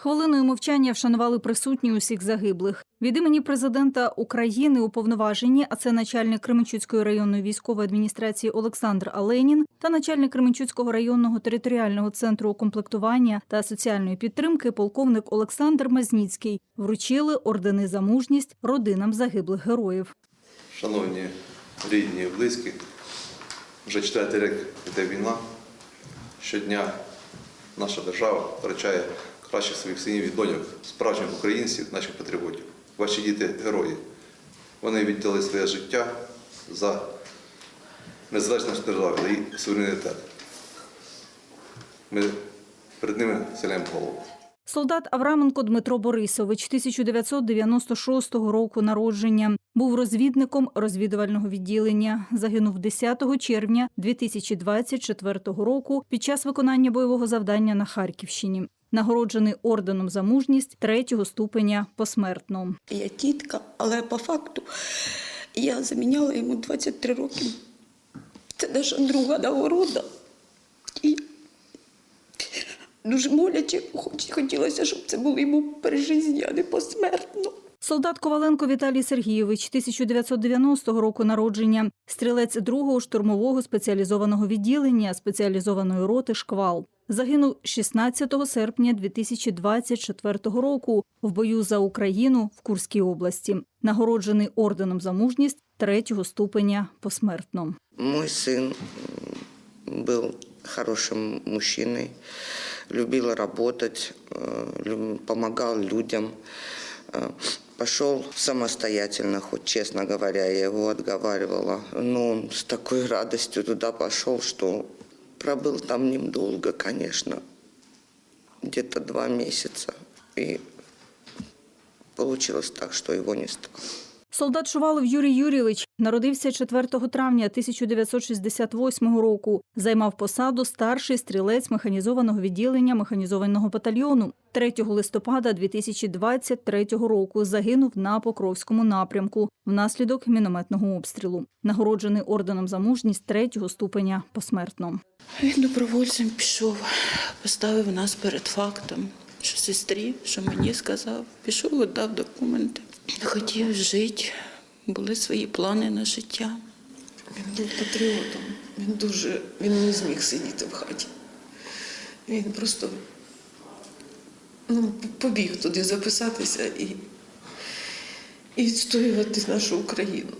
Хвилиною мовчання вшанували присутні усіх загиблих. Від імені президента України уповноважені, а це начальник Кременчуцької районної військової адміністрації Олександр Аленін та начальник Кременчуцького районного територіального центру укомплектування та соціальної підтримки полковник Олександр Мазніцький вручили ордени за мужність родинам загиблих героїв. Шановні рідні і близькі, вже четвертий рік йде війна. Щодня наша держава втрачає кращих своїх синів і доньок, справжніх українців, наших патріотів. Ваші діти герої. Вони віддали своє життя за незалежність держави, за її суверенітет. Ми перед ними схиляємо голову. Солдат Авраменко Дмитро Борисович 1996 року народження був розвідником розвідувального відділення. Загинув 10 червня 2024 року під час виконання бойового завдання на Харківщині. Нагороджений орденом за мужність третього ступеня посмертно. Я тітка, але по факту я заміняла йому 23 роки. Це наша друга нагорода. І дуже моляче хоч- хотілося, щоб це було йому при житті, а не посмертно. Солдат Коваленко Віталій Сергійович 1990 року народження, стрілець другого штурмового спеціалізованого відділення спеціалізованої роти Шквал Загинув 16 серпня 2024 року в бою за Україну в Курській області. Нагороджений орденом за мужність третього ступеня посмертно. Мой сын м, был хорошим мужчиной, любил работать, э, люб- помогал людям. Э, Пошел самостоятельно, хоть честно говоря, я его отговаривала. Но он с такой радостью туда пошел, что пробыл там недолго, конечно, где-то два месяца. И получилось так, что его не стало. Солдат Шувалов Юрій Юрійович народився 4 травня 1968 року. Займав посаду старший стрілець механізованого відділення механізованого батальйону. 3 листопада 2023 року загинув на Покровському напрямку внаслідок мінометного обстрілу. Нагороджений орденом за мужність третього ступеня посмертно. Він добровольцем пішов, поставив нас перед фактом, що сестрі, що мені сказав, пішов, віддав документи. Хотів жити, були свої плани на життя. Він був патріотом. Він дуже він не зміг сидіти в хаті. Він просто ну, побіг туди записатися і, і відстоювати нашу Україну.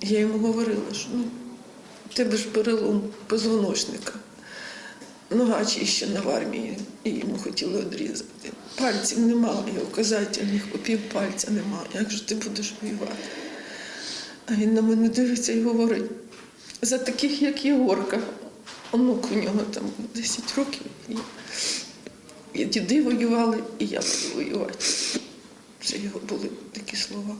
Я йому говорила, що ну, тебе ж перелом позвоночника. Нога чищена в армії, і йому хотіли відрізати. Пальців немає, і указательних попів пальця немає. Як же ти будеш воювати? А він на мене дивиться і говорить, за таких, як Єгорка, онук у нього там 10 років. І діди воювали, і я буду воювати. Це його були такі слова.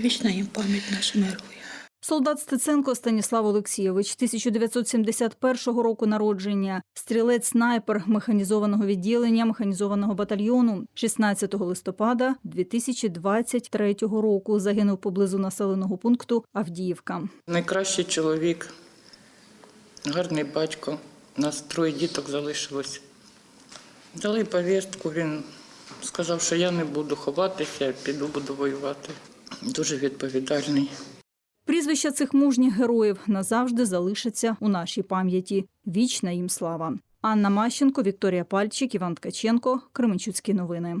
Вічна їм пам'ять нашим героям. Солдат Стеценко Станіслав Олексійович 1971 року народження, стрілець снайпер механізованого відділення механізованого батальйону 16 листопада 2023 року загинув поблизу населеного пункту Авдіївка. Найкращий чоловік, гарний батько. У нас троє діток залишилось. Дали повістку, він сказав, що я не буду ховатися, піду буду воювати. Дуже відповідальний. Прізвища цих мужніх героїв назавжди залишаться у нашій пам'яті. Вічна їм слава. Анна Мащенко, Вікторія Пальчик, Іван Ткаченко, Кременчуцькі новини.